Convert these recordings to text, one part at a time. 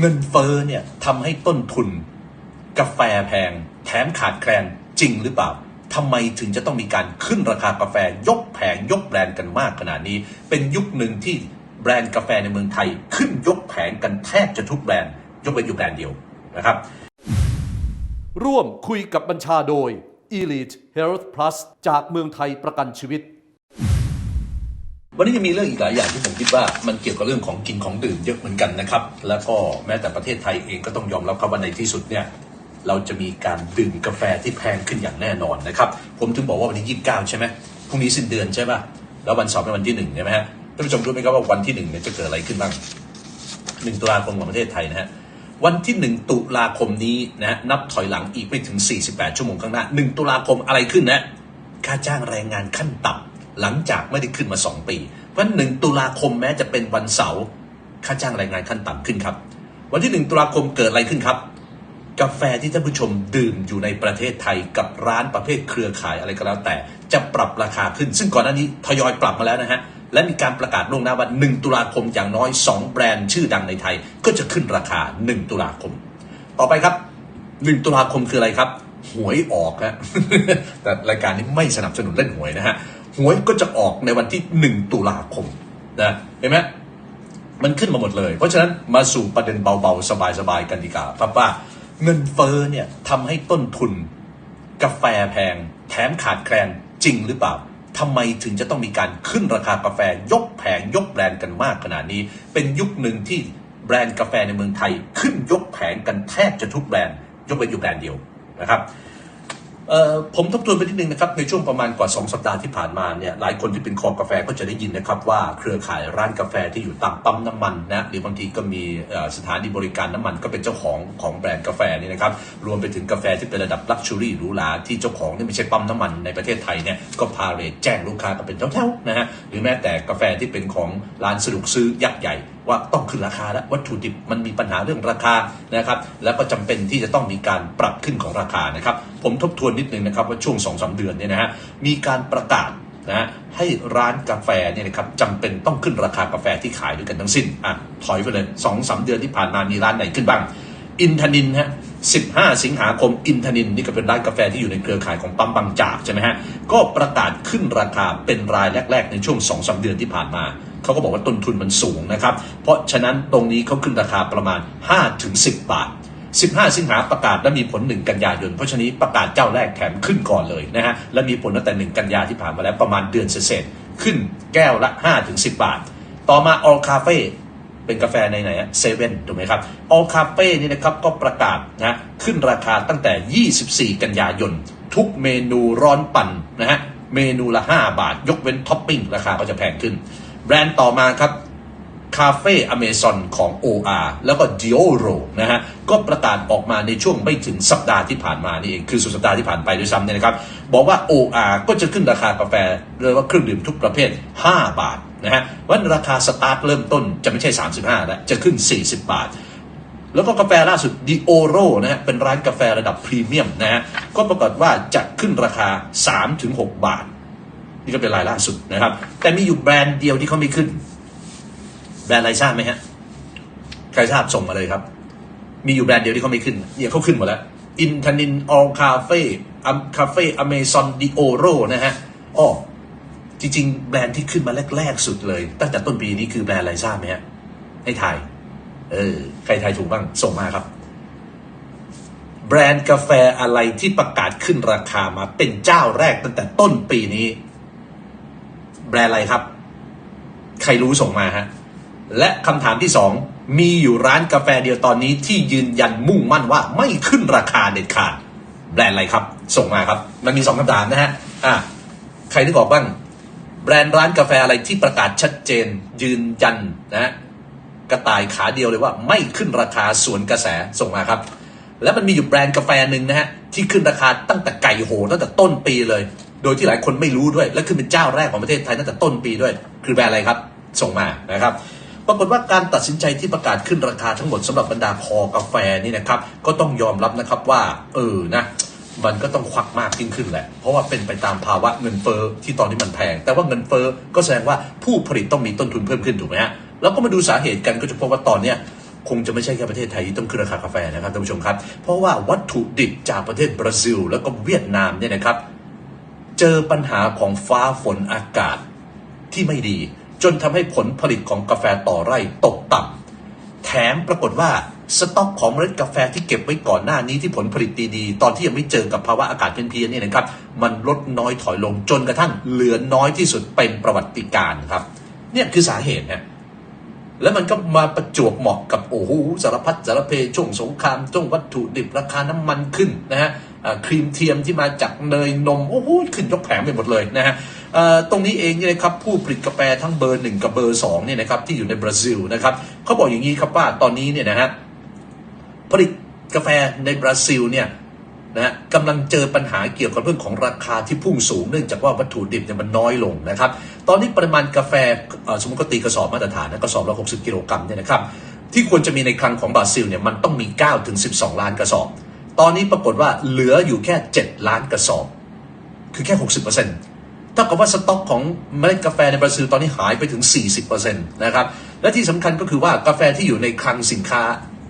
เงินเฟ้อเนี่ยทำให้ต้นทุน กาแฟแพง แถมขาดแคลนจริงหรือเปล่าทำไมถึงจะต้องมีการขึ้นราคากาแฟยกแผงยกแบรนด์กันมากขนาดนี้ เป็นยุคหนึ่งที่แบรนด์กาแฟในเมืองไทย ขึ้นยกแผงกันแทบจะทุกแบรนด์ ยกเว้นอยู่แบรนด์เดียวนะครับ ร่วมคุยกับบัญชาโดย Elite Health Plus จากเมืองไทยประกันชีวิต วันนี้ยังมีเรื่องอีกหลายอย่างที่ผมคิดว่ามันเกี่ยวกับเรื่องของกินของดื่มเยอะเหมือนกันนะครับ แล้วก็แม้แต่ประเทศไทยเองก็ต้องยอมรับครับว่าในที่สุดเนี่ยเราจะมีการดื่มกาแฟที่แพงขึ้นอย่างแน่นอนนะครับ ผมถึงบอกว่าวันนี้29 ใช่ไหมพรุ่งนี้สิ้นเดือนใช่ป่ะแล้ววันสาร์เป็นวันที่หนึ่งใช่ไหมฮะท่านผู้ชมรู้ไหมครับว่าวันที่หนึ่งเนี่ยจะเกิดอะไรขึ้นบ้างหนึ่งตุลาคมของประเทศไทยนะฮะวันที่หนึ่งตุลาคมนี้นะฮะนับถอยหลังอีกไม่ถึง 48 ชั่วโมงข้างหน้าหนึ่งตุลาคมอะไรขึ้นนะค่าจ้างแรงงานขั้นต่ำ หลังจากไม่ได้ขึ้นมา 2 ปีเพราะหนึ่งตุลาคมแม้จะเป็นวันเสาร์ค่าจ้างแรงงานขั้นต่ำขึ้นครับ วันที่หนึ่งตุลาคมเกิดอะไรขึ้นครับ กาแฟที่ท่านผู้ชมดื่มอยู่ในประเทศไทยกับร้านประเภทเครือข่ายอะไรก็แล้ว แต่จะปรับราคาขึ้น ซึ่งก่อนหน้านี้ทยอยปรับมาแล้วนะฮะและมีการประกาศล่วงหน้าว่า 1 ตุลาคมอย่างน้อย 2 แบรนด์ชื่อดังในไทย ก็จะขึ้นราคา 1 ตุลาคม ต่อไปครับ 1 ตุลาคมคืออะไรครับ หวยออกฮะแต่รายการนี้ไม่สนับสนุนเล่นหวยนะฮะ หวยก็จะออกในวันที่ 1 ตุลาคมนะเห็นไหมมันขึ้นมาหมดเลย เพราะฉะนั้นมาสู่ประเด็นเบาๆ สบายๆ กันดีกว่าครับว่าเงินเฟ้อเนี่ยทำให้ต้นทุน กาแฟแพง แถมขาดแคลนจริงหรือเปล่าทำไมถึงจะต้องมีการขึ้นราคากาแฟยกแผงยกแบรนด์กันมากขนาดนี้ เป็นยุคหนึ่งที่แบรนด์กาแฟในเมืองไทย ขึ้นยกแผงกันแทบจะทุกแบรนด์ ยกเว้นอยู่แบรนด์เดียวนะครับ ผมทบทวนไปนิดนึงนะครับในช่วงประมาณกว่า 2 สัปดาห์ที่ผ่านมาเนี่ยหลายคนที่เป็นคอกาแฟก็จะได้ยินนะครับว่าเครือข่ายร้านกาแฟที่อยู่ตามปั๊มน้ำมันนะหรือบางทีก็มีสถานีบริการน้ำมันก็เป็นเจ้าของของแบรนด์กาแฟนี่นะครับรวมไปถึงกาแฟที่เป็นระดับลักชัวรี่หรูหราที่เจ้าของนี่ไม่ใช่ปั๊มน้ำมันในประเทศไทยเนี่ยก็พาเรทแจ้งลูกค้ากันเป็นแถวๆนะฮะหรือแม้แต่กาแฟที่เป็นของร้านสะดวกซื้อยักษ์ใหญ่ ว่าต้องขึ้นราคาแล้ววัตถุดิบมันมีปัญหาเรื่องราคานะครับ แล้วก็จำเป็นที่จะต้องมีการปรับขึ้นของราคานะครับ ผมทบทวนนิดนึงนะครับว่าช่วง2อสเดือนเนี่ยนะฮะมีการประกาศนะฮะให้ร้านกาแฟเนี่ยนะครับจำเป็นต้องขึ้นราคากาแฟที่ขายด้วยกันทั้งสิ้นอะถอยไปเลย2อสเดือนที่ผ่านมามีร้านไหนขึ้นบ้าง อินทนินฮะ15 สิงหาคมอินทนินนี่ก็เป็นร้านกาแฟที่อยู่ในเครือข่ายของปั๊มบางจากใช่ไหมฮะก็ประกาศขึ้นราคาเป็นรายแรก ๆ ในช่วง2อสเดือนที่ผ่านมา เขาก็บอกว่าต้นทุนมันสูงนะครับ เพราะฉะนั้นตรงนี้เขาขึ้นราคาประมาณ 5-10 บาท 15 สิงหาประกาศและมีผล 1 กันยายน เพราะฉะนั้ประกาศเจ้าแรกแถมขึ้นก่อนเลยนะฮะ และมีผลตั้งแต่ 1 กันยาที่ผ่านมาแล้วประมาณเดือนเศษขึ้นแก้วละ 5-10 บาท ต่อมา All Cafe เป็นกาแฟในไหนเซเว่นถูกไหมครับ All Cafe นี่นะครับก็ประกาศนะขึ้นราคาตั้งแต่ 24 กันยายน ทุกเมนูร้อนปั่นนะฮะเมนูละ 5 บาท ยกเว้นท็อปปิ้งราคาก็จะแพงขึ้น แบรนด์ต่อมาครับคาเฟ่อเมซอนของ OR แล้วก็ Dioro นะฮะ ก็ประกาศออกมาในช่วงไม่ถึงสัปดาห์ที่ผ่านมานี่เอง คือสุดสัปดาห์ที่ผ่านไปด้วยซ้ำเนี่ยนะครับ บอกว่า OR ก็จะขึ้นราคากาแฟเรียกว่าเครื่องดื่มทุกประเภท 5 บาทนะฮะวันราคาสตาร์ทเริ่มต้นจะไม่ใช่ 35 แล้ว จะขึ้น 40 บาท แล้วก็กาแฟล่าสุด d ิโอโรนะฮะ เป็นร้านกาแฟระดับพรีเมียมนะฮะ ก็ปรากฏว่าจะขึ้นราคา 3-6 บาท นี่ก็เป็นรายล่าสุดนะครับ แต่มีอยู่แบรนด์เดียวที่เขาไม่ขึ้น แบรนด์อะไรทราบไหมฮะใครทราบส่งมาเลยครับ มีอยู่แบรนด์เดียวที่เขาไม่ขึ้นเนี่ยเขาขึ้นหมดแล้วอินทนินออลคาเฟ่อคาเฟ่อเมซอนดิโอโรนะฮะอ้อจริง ๆ แบรนด์ที่ขึ้นมาแรก ๆ สุดเลย ตั้งแต่ต้นปีนี้คือแบรนด์อะไรทราบไหมฮะให้ทายเออใครทายถูกบ้างส่งมาครับ แบรนด์กาแฟอะไรที่ประกาศขึ้นราคามาเป็นเจ้าแรกตั้งแต่ต้นปีนี้ แบรนด์อะไรครับ ใครรู้ส่งมาฮะ และคำถามที่สองมีอยู่ร้านกาแฟเดียวตอนนี้ที่ยืนยันมุ่งมั่นว่าไม่ขึ้นราคาเด็ดขาด แบรนด์อะไรครับ ส่งมาครับ มันมีสองคำถามนะฮะอะใครนึกออกบ้าง แบรนด์ร้านกาแฟอะไรที่ประกาศชัดเจน ยืนยันนะฮะกระต่ายขาเดียวเลยว่าไม่ขึ้นราคาสวนกระแสส่งมาครับ แล้วมันมีอยู่แบรนด์กาแฟหนึ่งนะฮะที่ขึ้นราคาตั้งแต่ไก่โหตั้งแต่ต้นปีเลย โดยที่หลายคนไม่รู้ด้วย และขึ้นเป็นเจ้าแรกของประเทศไทยตั้งแต่ต้นปีด้วย คือแบรนด์อะไรครับ ส่งมานะครับปรากฏว่าการตัดสินใจที่ประกาศขึ้นราคาทั้งหมดสำหรับบรรดาคอกาแฟนี่นะครับ ก็ต้องยอมรับนะครับว่า เออนะมันก็ต้องควักมากยิ่งขึ้นแหละ เพราะว่าเป็นไปตามภาวะเงินเฟ้อที่ตอนนี้มันแพง แต่ว่าเงินเฟ้อก็แสดงว่าผู้ผลิตต้องมีต้นทุนเพิ่มขึ้นถูกไหมฮะแล้วก็มาดูสาเหตุกันก็จะพบว่าตอนเนี้ยคงจะไม่ใช่แค่ประเทศไทยที่ต้องขึ้นราคากาแฟนะครับท่านผู้ชมครับ เพราะว่าวัตถุดิบจากประเทศบราซิล แล้วก็เวียดนามเนี่ยนะครับ เจอปัญหาของฟ้าฝนอากาศที่ไม่ดี จนทำให้ผลผลิตของกาแฟต่อไร่ตกต่ำแถมปรากฏว่าสต็อกของเมล็ดกาแฟที่เก็บไว้ก่อนหน้านี้ที่ผลผลิตดีๆ ตอนที่ยังไม่เจอกับภาวะอากาศเพี้ยนๆนี่นะครับ มันลดน้อยถอยลงจนกระทั่งเหลือน้อยที่สุดเป็นประวัติการครับ เนี่ยคือสาเหตุนะแล้วมันก็มาประจวบเหมาะกับโอ้โหสารพัดสารเพช่วงสงครามช่วงวัตถุดิบราคาน้ำมันขึ้นนะฮะ ครีมเทียมที่มาจากเนยนมโอ้โหขึ้นยกแผงไปหมดเลยนะฮะตรงนี้เองเนี่ยครับผู้ผลิตกาแฟทั้งเบอร์หนึ่งกับเบอร์สองเนี่ยนะครับที่อยู่ในบราซิลนะครับเขาบอกอย่างนี้ครับว่าตอนนี้เนี่ยนะฮะผลิตกาแฟในบราซิลเนี่ยนะฮะกำลังเจอปัญหาเกี่ยวกับเรื่องของราคาที่พุ่งสูงเนื่องจากว่าวัตถุดิบเนี่ยมันน้อยลงนะครับ ตอนนี้ปริมาณกาแฟสมมติก็ตีกระสอบมาตรฐานนะกระสอบละ60 กิโลกรัมเนี่ยนะครับที่ควรจะมีในคลังของบราซิลเนี่ยมันต้องมี9ถึง12 ล้านกระสอบ ตอนนี้ปรากฏว่าเหลืออยู่แค่ 7 ล้านกระสอบ คือแค่ 60%ถ้ากับว่าสต็อกของเมล็ดกาแฟในบราซิลตอนนี้หายไปถึง 40%นะครับ และที่สำคัญก็คือว่ากาแฟที่อยู่ในคลังสินค้า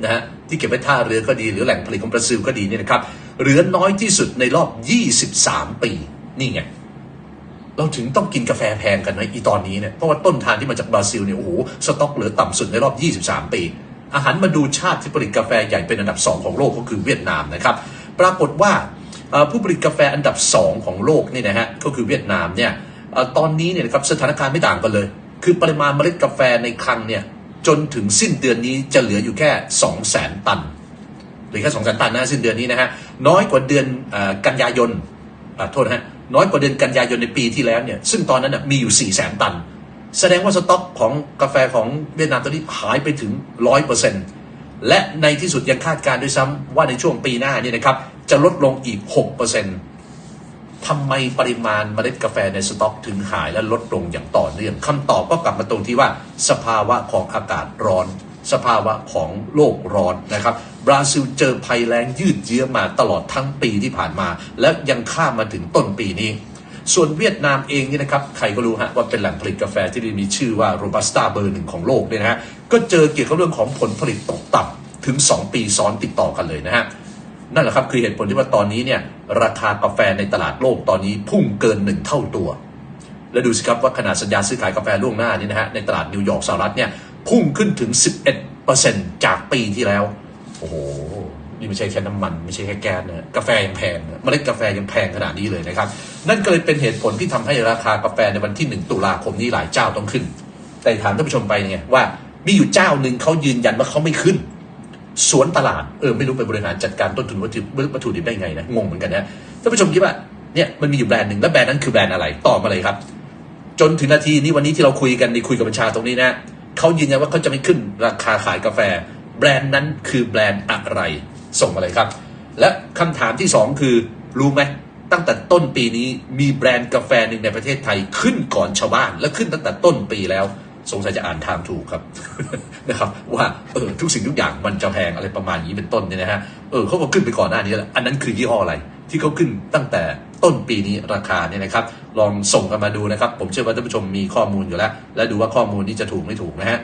นะฮะที่เก็บไว้ท่าเรือก็ดีหรือแหล่งผลิตของบราซิลก็ดีเนี่ยนะครับเหลือน้อยที่สุดในรอบ 23 ปี นี่ไง เราถึงต้องกินกาแฟแพงกันในอีตอนนี้เนี่ย เพราะว่าต้นทางที่มาจากบราซิลเนี่ย โอ้โห สต็อกเหลือต่ำสุดในรอบ 23 ปี อาหารมาดูชาติที่ผลิตกาแฟใหญ่เป็นอันดับ 2 ของโลกก็คือเวียดนามนะครับปรากฏว่าผู้ผลิตกาแฟอันดับ 2 ของโลกนี่นะฮะก็คือเวียดนามเนี่ยตอนนี้เนี่ยนะครับสถานการณ์ไม่ต่างกันเลย คือปริมาณเมล็ดกาแฟในคลังเนี่ยจนถึงสิ้นเดือนนี้จะเหลืออยู่แค่ 200,000 ตันหรือแค่สองแสนตันนะสิ้นเดือนนี้นะฮะน้อยกว่าเดือนอกันยายนอ่าโทษนะฮะน้อยกว่าเดือนกันยายนในปีที่แล้วเนี่ยซึ่งตอนนั้นนะมีอยู่4ี่แสนตัน แสดงว่าสต็อกของกาแฟของเวียดนามตอนนี้หายไปถึงร้อยเปอร์เซ็นต์และในที่สุดยังคาดการณ์ด้วยซ้ำว่าในช่วงปีหน้าเนี่ยนะครับ จะลดลงอีก6%เปอร์เซ็นต์ทำไมปริมาณเมล็ดกาแฟในสต็อกถึงหายและลดลงอย่างต่อเนื่องคำตอบก็กลับมาตรงที่ว่าสภาวะของอากาศร้อน สภาวะของโลกร้อนนะครับบราซิลเจอภัยแล้งยืดเยื้อมาตลอดทั้งปีที่ผ่านมา และยังข้ามมาถึงต้นปีนี้ ส่วนเวียดนามเองเนี่ยนะครับใครก็รู้ฮะว่าเป็นแหล่งผลิตกาแฟที่มีชื่อว่าโรบัสต้าเบอร์หนึ่งของโลกเนี่ยนะฮะก็เจอเกี่ยวกับเรื่องของผลผลิตตกต่ำถึง 2 ปีซ้อนติดต่อกันเลยนะฮะนั่นแหละครับคือเหตุผลที่ว่าตอนนี้เนี่ยราคากาแฟในตลาดโลกตอนนี้พุ่งเกินหนึ่งเท่าตัว แล้วดูสิครับว่าขนาดสัญญาซื้อขายกาแฟล่วงหน้านี่นะฮะในตลาดนิวยอร์กสหรัฐเนี่ยพุ่งขึ้นถึง 11%จากปีที่แล้วโอ้โห นี่ไม่ใช่แค่น้ำมันไม่ใช่แค่แก๊สนะกาแฟยังแพงนะเมล็ดกาแฟยังแพงขนาดนี้เลยนะครับ นั่นก็เลยเป็นเหตุผลที่ทำให้ราคากาแฟในวันที่ 1 ตุลาคมนี้หลายเจ้าต้องขึ้น แต่ถามท่านผู้ชมไปไงว่ามีอยู่เจ้าหนึ่งเขายืนยันว่าเขาไม่ขึ้น สวนตลาดเออไม่รู้ไปบริหารจัดการต้นทุนวัตถุวัตถุดิบได้ไงนะงงเหมือนกันนะท่านผู้ชมคิดว่าเนี่ยมันมีอยู่แบรนด์หนึ่งแล้วแบรนด์นั้นคือแบรนด์อะไรตอบมาเลยครับ จนถึงนาทีนี้วันนี้ที่เราคุยกันในคุยกับบัญชาตรงนี้นะเขายืนยันว่าเขาจะไม่ขึ้นราคาขายกาแฟ แบรนด์นั้นคือแบรนด์อะไร ส่งมาเลยครับ และคำถามที่สองคือรู้ไหมตั้งแต่ต้นปีนี้มีแบรนด์กาแฟหนึ่งในประเทศไทยขึ้นก่อนชาวบ้าน และขึ้นตั้งแต่ต้นปีแล้ว สงสัยจะอ่านทางถูกครับนะครับ ว่าเออทุกสิ่งทุกอย่างมันจะแพงอะไรประมาณนี้เป็นต้นเนี่ยนะฮะเออเขาก็ขึ้นไปก่อนหน้านี้แล้วอันนั้นคือยี่ห้ออะไรที่เขาขึ้นตั้งแต่ต้นปีนี้ราคาเนี่ยนะครับ ลองส่งกันมาดูนะครับ ผมเชื่อว่าท่านผู้ชมมีข้อมูลอยู่แล้ว และดูว่าข้อมูลนี้จะถูกไม่ถูกนะฮะ